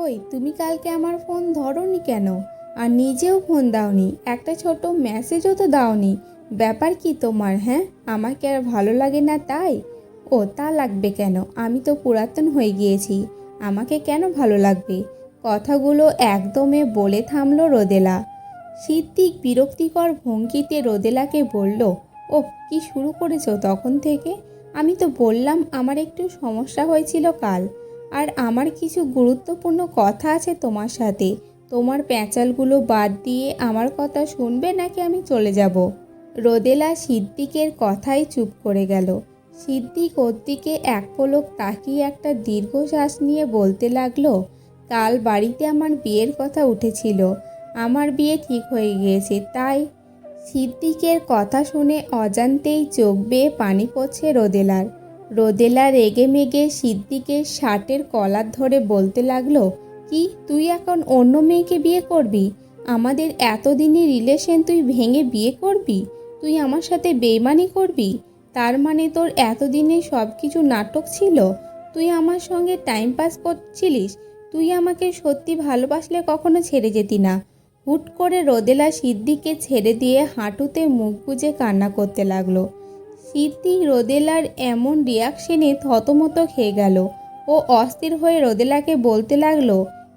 ওই, তুমি কালকে আমার ফোন ধরোনি কেন? আর নিজেও ফোন দাওনি, একটা ছোট মেসেজও তো দাওনি। ব্যাপার কি তোমার হ্যাঁ? আমাকে আর ভালো লাগে না তাই? ও, তা লাগবে কেন? আমি তো পুরাতন হয়ে গিয়েছি, আমাকে কেন ভালো লাগবে? কথাগুলো একদমে বলে থামলো রোদেলা। সিদ্দিক বিরক্তিকর ভঙ্গিতে রোদেলাকে বলল ও কি শুরু করেছ তখন থেকে? আমি তো বললাম, আমার একটু সমস্যা হয়েছিল কাল। আর আমার কিছু গুরুত্বপূর্ণ কথা আছে তোমার সাথে। তোমার প্যাঁচালগুলো বাদ দিয়ে আমার কথা শুনবে নাকি আমি চলে যাব? রোদেলা সিদ্দিকের কথাই চুপ করে গেল। সিদ্দিক ওর দিকে এক পলক তাকিয়ে একটা দীর্ঘশ্বাস নিয়ে বলতে লাগল, কাল বাড়িতে আমার বিয়ের কথা উঠেছিল। আমার বিয়ে ঠিক হয়ে গিয়েছে, তাই? সিদ্দিকের কথা শুনে অজান্তেই চোখ বেয়ে পানি পড়ছে রোদেলার। রোদেলা রেগে মেগে সিদ্দিকের শার্টের কলার ধরে বলতে লাগল, কি তুই এখন অন্য মেয়েকে বিয়ে করবি? আমাদের এতদিনের রিলেশন তুই ভেঙে বিয়ে করবি? তুই আমার সাথে বেইমানি করবি? তার মানে তোর এতদিনে সব কিছু নাটক ছিল? তুই আমার সঙ্গে টাইম পাস করছিলিস? তুই আমাকে সত্যি ভালোবাসলে কখনো ছেড়ে যেতি না। হুট করে রোদেলা সিদ্দিকে ছেড়ে দিয়ে হাঁটুতে মুখ গুজে কান্না করতে লাগল। সিদ্দিক রোদেলার এমন রিয়াকশনে থতমত খেয়ে গেল ও অস্থির হয়ে রোদেলাকে বলতে লাগল,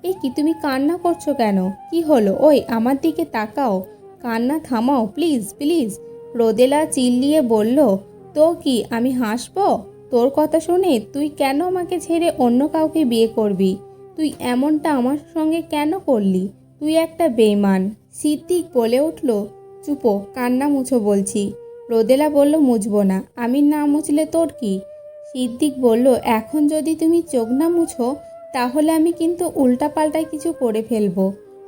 এ কি তুমি কান্না করছ কেন? কি হলো? ওই, আমার দিকে তাকাও। কান্না থামাও প্লিজ প্লিজ রোদেলা চিল্লিয়ে বলল, তো কি, আমি হাসবো? তোর কথা শুনে তুই কেন আমাকে ছেড়ে অন্য কাউকে বিয়ে করবি? তুই এমনটা আমার সঙ্গে কেন করলি? তুই একটা বেইমান সিদ্দিক বলে উঠল, চুপো, কান্না মুছো বলছি। রোদেলা বলল, মুছবো না। আমি না মুছলে তোর কি? সিদ্দিক বলল, এখন যদি তুমি চোখ না মুছো, তাহলে আমি কিন্তু উল্টাপাল্টা কিছু করে ফেলব।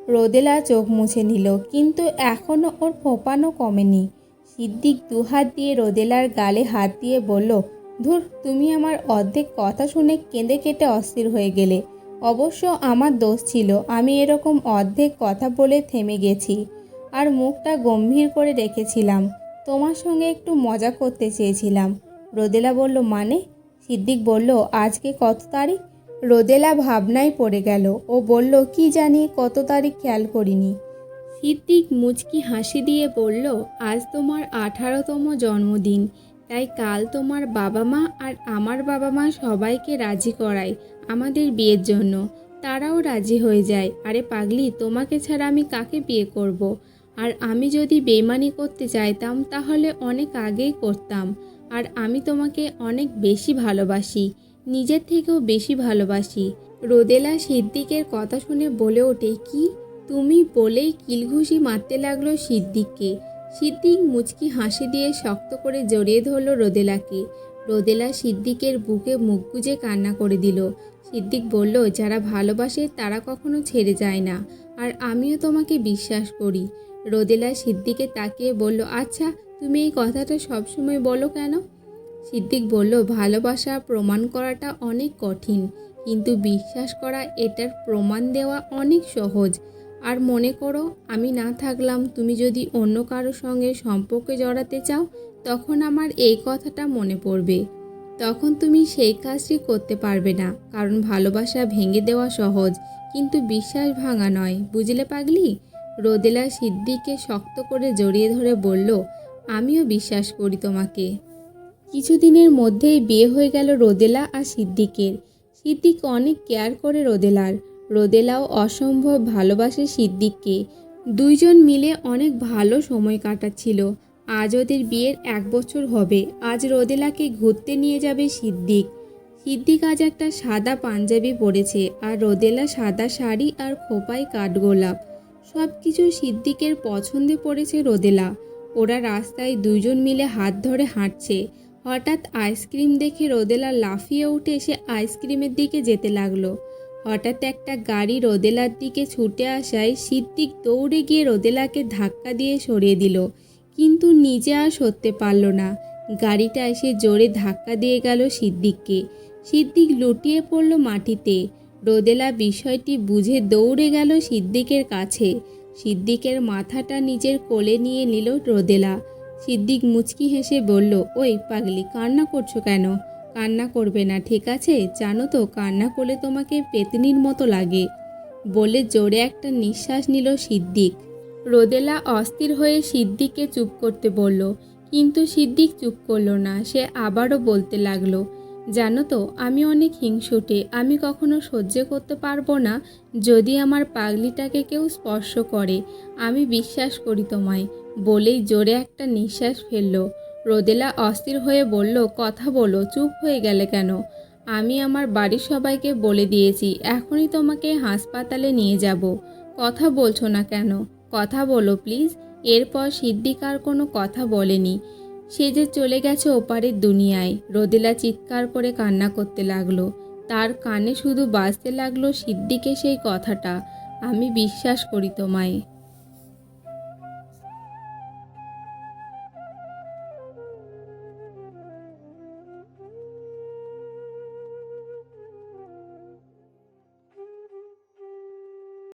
রোদেলা চোখ মুছে নিল, কিন্তু এখনও ওর ফোপানো কমেনি। সিদ্দিক দুহাত দিয়ে রোদেলার গালে হাত দিয়ে বলল, ধুর, তুমি আমার অর্ধেক কথা শুনে কেঁদে কেটে অস্থির হয়ে গেলে। অবশ্য আমার দোষ ছিল, আমি এরকম অর্ধেক কথা বলে থেমে গেছি, আর মুখটা গম্ভীর করে রেখেছিলাম। তোমার সঙ্গে একটু মজা করতে চেয়েছিলাম। রোদেলা বলল মানে? সিদ্দিক বলল, আজকে কত তারিখ? রোদেলা ভাবনায় পড়ে গেল। ও বলল, কি জানি, কত তারিখ খেয়াল করিনি। সিদ্দিক মুচকি হাসি দিয়ে বলল, আজ তোমার আঠারোতম জন্মদিন, তাই কাল তোমার বাবা মা আর আমার বাবা মা সবাইকে রাজি করায় আমাদের বিয়ের জন্য। তারাও রাজি হয়ে যায়। আরে পাগলি, তোমাকে ছাড়া আমি কাকে বিয়ে করব। আর আমি যদি বেমানি করতে চাইতাম, তাহলে অনেক আগেই করতাম। আর আমি তোমাকে অনেক বেশি ভালোবাসি, নিজের থেকেও বেশি ভালোবাসি। রোদেলা সিদ্দিকের কথা শুনে বলে ওঠে, কি? তুমি বলেই কিলঘুষি মারতে লাগল সিদ্দিককে। সিদ্দিক মুচকি হাসি দিয়ে শক্ত করে জড়িয়ে ধরল রোদেলাকে। রোদেলা সিদ্দিকের বুকে মুখ গুজে কান্না করে দিল। সিদ্দিক বলল, যারা ভালোবাসে, তারা কখনো ছেড়ে যায় না। আর আমিও তোমাকে বিশ্বাস করি। রোদেলা সিদ্দিকে তাকিয়ে বলল আচ্ছা তুমি এই কথাটা সবসময় বলো কেন? সিদ্দিক বলল, ভালোবাসা প্রমাণ করাটা অনেক কঠিন, কিন্তু বিশ্বাস করা এটার প্রমাণ দেওয়া অনেক সহজ। আর মনে করো, আমি না থাকলাম, তুমি যদি অন্য কারও সঙ্গে সম্পর্কে জড়াতে চাও, তখন আমার এই কথাটা মনে পড়বে। তখন তুমি সেই কাজটি করতে পারবে না, কারণ ভালোবাসা ভেঙে দেওয়া সহজ, কিন্তু বিশ্বাস ভাঙা নয়, বুঝলে পাগলি? রোদেলা সিদ্দিককে শক্ত করে জড়িয়ে ধরে বলল, আমিও বিশ্বাস করি তোমাকে। কিছুদিনের মধ্যেই বিয়ে হয়ে গেল রোদেলা আর সিদ্দিকের। সিদ্দিক অনেক কেয়ার করে রোদেলার। রোদেলাও অসম্ভব ভালোবাসে সিদ্দিককে। দুইজন মিলে অনেক ভালো সময় কাটাচ্ছিল। আজ ওদের বিয়ের এক বছর হবে। আজ রোদেলাকে ঘুরতে নিয়ে যাবে সিদ্দিক। সিদ্দিক আজ একটা সাদা পাঞ্জাবি পরেছে আর রোদেলা সাদা শাড়ি আর খোপায় কাঠগোলাপ। সব কিছু সিদ্দিকের পছন্দে পড়েছে রোদেলা। ওরা রাস্তায় দুজন মিলে হাত ধরে হাঁটছে। হঠাৎ আইসক্রিম দেখে রোদেলা লাফিয়ে উঠে এসে আইসক্রিমের দিকে যেতে লাগল। হঠাৎ একটা গাড়ি রোদেলার দিকে ছুটে আসায় সিদ্দিক দৌড়ে গিয়ে রোদেলাকে ধাক্কা দিয়ে সরিয়ে দিল। কিন্তু নিজে আর সরতে পারল না। গাড়িটা এসে জোরে ধাক্কা দিয়ে গেল সিদ্দিককে। সিদ্দিক লুটিয়ে পড়ল মাটিতে। রোদেলা বিষয়টি বুঝে দৌড়ে গেল সিদ্দিকের কাছে। সিদ্দিকের মাথাটা নিজের কোলে নিয়ে নিল রোদেলা। সিদ্দিক মুচকি হেসে বলল, ওই পাগলি, কান্না করছ কেন? কান্না করবে না, ঠিক আছে? জানো তো, কান্না করলে তোমাকে পেতনির মতো লাগে। বলে জোরে একটা নিঃশ্বাস নিল সিদ্দিক। রোদেলা অস্থির হয়ে সিদ্দিককে চুপ করতে বলল, কিন্তু সিদ্দিক চুপ করল না, সে আবারও বলতে লাগল জানো তো, আমি অনেক হিংসুটে, আমি কখনো সহ্য করতে পারব না যদি আমার পাগলিটাকে কেউ স্পর্শ করে। আমি বিশ্বাস করি তোমায়, বলেই জোরে একটা নিঃশ্বাস ফেলল। রোদেলা অস্থির হয়ে বলল, কথা বলো, চুপ হয়ে গেলে কেন? আমি আমার বাড়ির সবাইকে বলে দিয়েছি, এখনই তোমাকে হাসপাতালে নিয়ে যাব। কথা বলছো না কেন? কথা বলো প্লিজ। এরপর সিদ্দিক আর কোনো কথা বলেনি। সে যে চলে গেছে ওপারের দুনিয়ায়। রোদেলা চিৎকার করে কান্না করতে লাগল। তার কানে শুধু বাজতে লাগল সিদ্দিকে সেই কথাটা। আমি বিশ্বাস করি তোমায়।